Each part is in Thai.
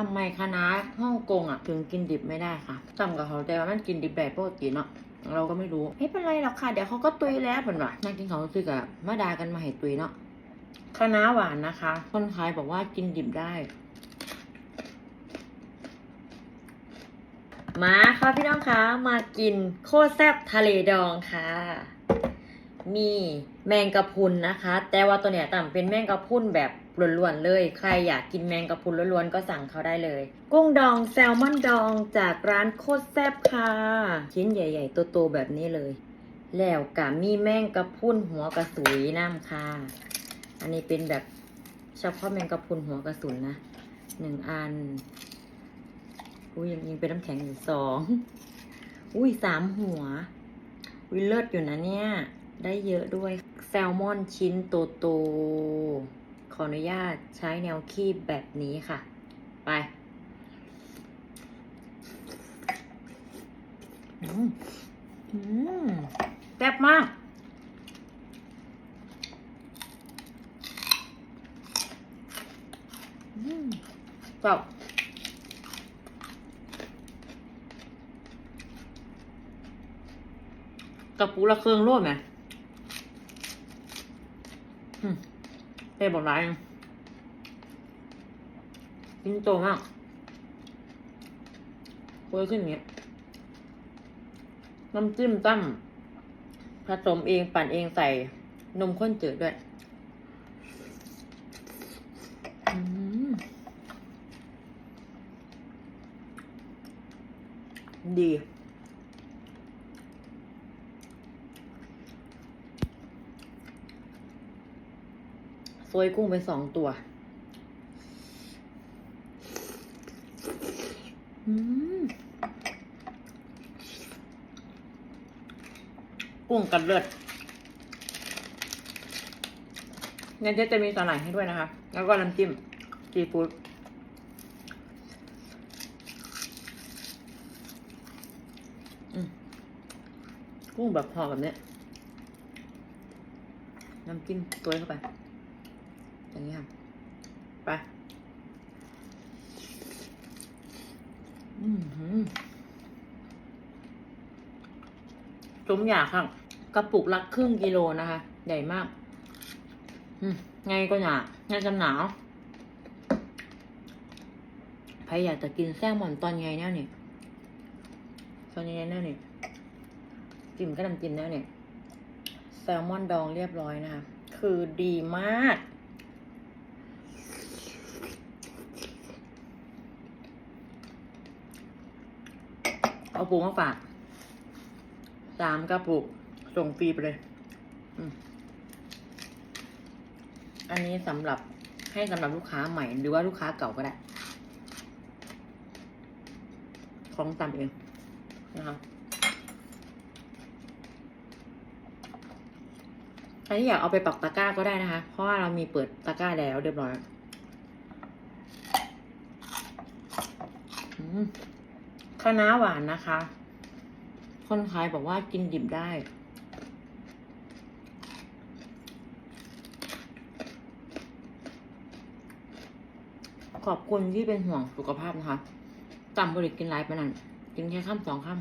ทำไมคณะฮ่องกงอะถึงกินดิบไม่ได้ค่ะจำกับเขาแต่ว่ามันกินดิบได้ปกติเนาะเราก็ไม่รู้ไม่เป็นไรหรอกค่ะ เดี๋ยวเขาก็ตุยแล้วเป็นว่านักกินเขาซึกอะมาดากันมาให้ตุยเนาะคณะหวานนะคะ คนขายบอกว่ากินดิบได้มาค่ะพี่น้องคะมากินโคตรแซ่บทะเลดองค่ะ มีแมงกะพุนนะคะ แต่ว่าตัวเนี้ยต่ำเป็นแมงกะพุนแบบ ล้วนๆเลย ใครอยากกินแมงกะพรุนล้วนๆก็สั่งเขาได้เลย กุ้งดองแซลมอนดองจากร้านโคตรแซ่บค่ะ ชิ้นใหญ่ๆโตๆแบบนี้เลย แล้วกะมีแมงกะพรุนหัวกระสุยน้ำค่ะ อันนี้เป็นแบบเฉพาะแมงกะพรุนหัวกระสุนนะหนึ่งอัน อุ้ยยังยิงเป็นน้ำแข็งอยู่สอง อุ้ยสามหัวอุ้ยเลิศอยู่นะเนี่ย ได้เยอะด้วย แซลมอนชิ้นโตโต ขออนุญาตใช้แนวคีบแบบนี้ค่ะ ไปอืมแซ่บมากจ้ากระปุกละเครื่องร่วมไหมอืม เต้บอกร้ายกินโตมากเวอร์ขึ้นอย่างเงี้ยน้ำจิ้มตั้มผสมเองปั่นเองใส่นมข้นจืดด้วยอืมดี โซยกุ้งไปสองตัว กุ้งกับเลือดในเจ๊จะมีสาหร่ายให้ด้วยนะคะ แล้วก็น้ำจิ้มซีฟู้ดกุ้งแบบห่อแบบเนี้ยน้ำจิ้มตัวเข้าไป อย่างนี้ค่ะไปอืมหืมสมอยากค่ะกระปุกละครึ่งกิโลนะคะ ใหญ่มาก อืมไงก็หนาไงจะหนาวใครอยากจะกินแซลมอนตอนไงเนี่ยนี่ตอนไงเนี่ยนี่จิ้มก็น้ำจิ้มแล้วเนี่ยแซลมอนดองเรียบร้อยนะคะ คือดีมาก เอาปูมาฝากสามกระปุกส่งฟรีไปเลยอันนี้สำหรับให้สำหรับลูกค้าใหม่หรือว่าลูกค้าเก่าก็ได้ ของตามเองนะคะอันนี้อยากเอาไปปักตะกร้าก็ได้นะคะ เพราะว่าเรามีเปิดตะกร้าแล้วเรียบร้อย อืม คะน้าหวานนะคะ คนขายบอกว่ากินดิบได้ ขอบคุณที่เป็นห่วงสุขภาพนะคะต่ำบริกินไลฟ์ไปนั่นกินแค่ข้ามสองข้าม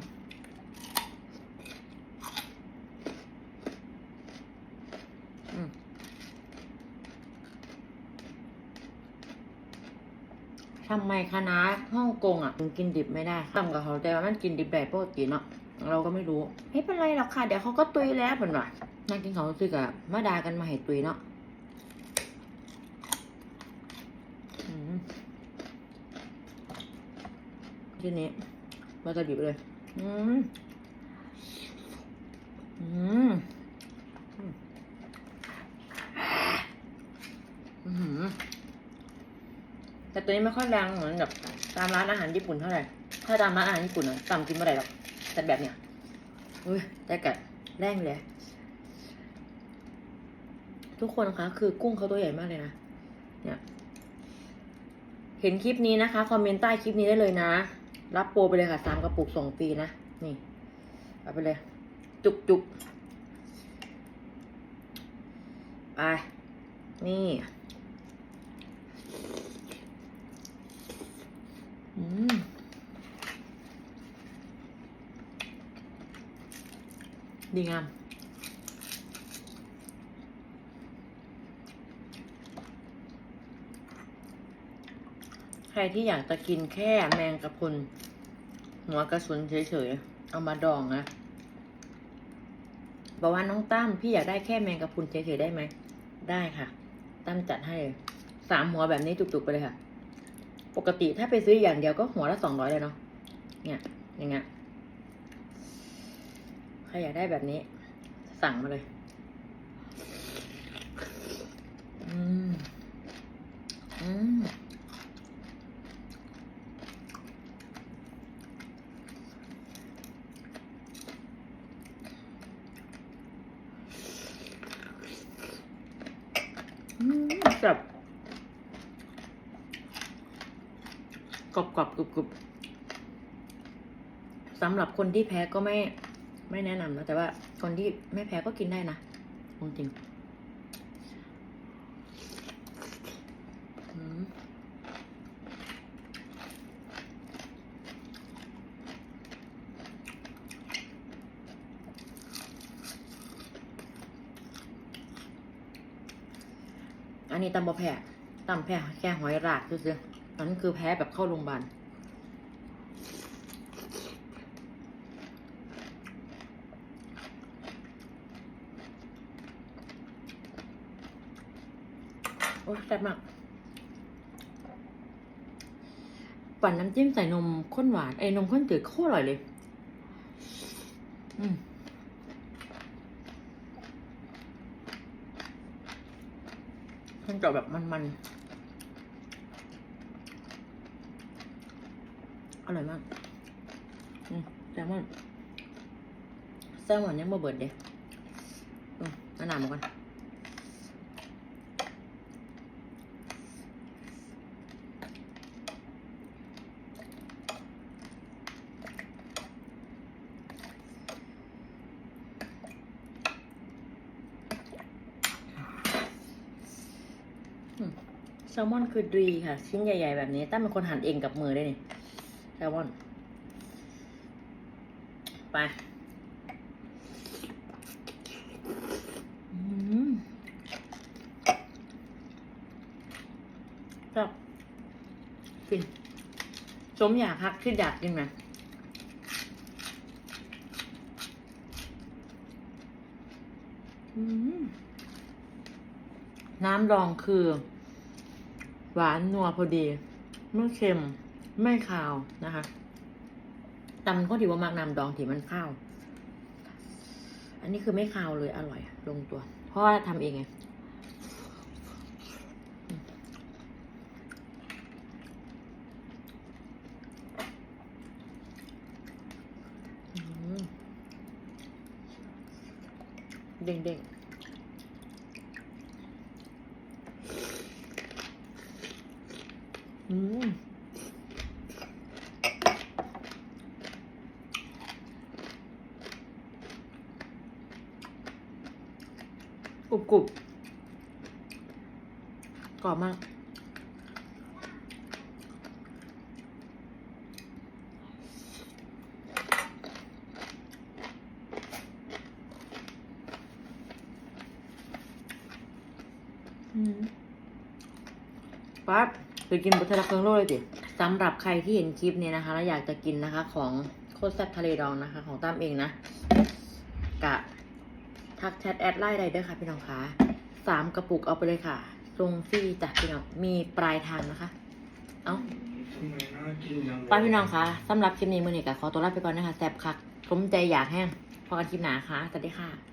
อืม ทำไมคณะฮ่องกงอะถึงกินดิบไม่ได้จำกับเขาแต่ว่ามันกินดิบได้ปกติเนาะเราก็ไม่รู้ไม่เป็นไรหรอกค่ะ เดี๋ยวเขาก็ตุยแล้วเป็นว่านักกินเขาซึกอะมาดากันมาให้ตุยเนาะทีนี้วาซาบิไปเลย อืม อืม อืม แต่ตัวนี้ไม่ค่อยแรงเหมือนแบบตามร้านอาหารญี่ปุ่นเท่าไหร่ ถ้าตามร้านอาหารญี่ปุ่นอะต่ำกินเมื่อไหร่หรอกแต่แบบเนี้ยอุ้ยแต่กัดแรงเลย ทุกคนคะ คือกุ้งเขาตัวใหญ่มากเลยนะ เนี่ย เห็นคลิปนี้นะคะ คอมเมนต์ใต้คลิปนี้ได้เลยนะ รับโปรไปเลยค่ะสามกระปุกส่งฟรีนะ นี่ เอาไปเลย จุกจุกไป นี่ ดีงาม ใครที่อยากจะกินแค่แมงกะพรุนหัวกระสุนเฉยๆ เอามาดองนะบอกว่าน้องตั้มพี่อยากได้แค่แมงกะพรุนเฉยๆได้ไหม ได้ค่ะ ตั้มจัดให้สามหัวแบบนี้จุกๆไปเลยค่ะ ปกติถ้าไปซื้ออย่างเดียวก็หัวละสองร้อยเลยเนาะเนี่ยอย่างเงี้ย ใครอยากได้แบบนี้ สั่งมาเลยอืมอืมแบบกรอบกรอบกรุบกรุบสำหรับคนที่แพ้ก็ไม่ ไม่แนะนำนะ แต่ว่าคนที่ไม่แพ้ก็กินได้นะจริงๆอืมอันนี้ตำบะแพ้ตำแพ้แค่หอยรากซื้อๆอันนั้นคือแพ้แบบเข้าโรงพยาบาล โอ้แซ่บมากปั่นน้ำจิ้มใส่นมข้นหวานไอ้นมข้นจืดโคตรอร่อยเลย อืมมันจะแบบมันๆ อร่อยมาก อืมแซลมอนแซลมอนยังบ่เบิดเด้อืมเอาหนามมาก่อน แซลมอนคือดีค่ะ ชิ้นใหญ่ ๆ แบบนี้ ตั้มเป็นคนหั่นเองกับมือได้นี่แซลมอน ไปอืมก็กินสมอยากพักที่อยากกินไหมน้ำดองคือ หวานนัวพอดีไม่เค็มไม่คาวนะคะตำก็ถือว่ามากน้ำดองที่มันข้าว อันนี้คือไม่คาวเลยอร่อย ลงตัว เพราะว่าทำเองไงเด้งเด้งๆอืม กรุบกรุบกรอบมากอืมปั๊บไปกินบุทรักเคิงโลกเลยดิสำหรับใครที่เห็นคลิปนี้นะคะแล้วอยากจะกินนะคะ ของโคตรแซ่บทะเลดองนะคะ ของตั้มเองนะกะ ทักแชทแอดไลน์ได้เด้วยค่ะพี่น้องคะสามกระปุกเอาไปเลยค่ะทรงฟรีจากพี่น้อง มีปลายทางนะคะ เอาไปพี่น้องคะสำหรับคลิปนี้มือนี้กะขอตัวลาไปก่อนนะคะแซ่บคักสมใจอยากแห้งพอกันคลิปหนาค่ะสวัสดีค่ะ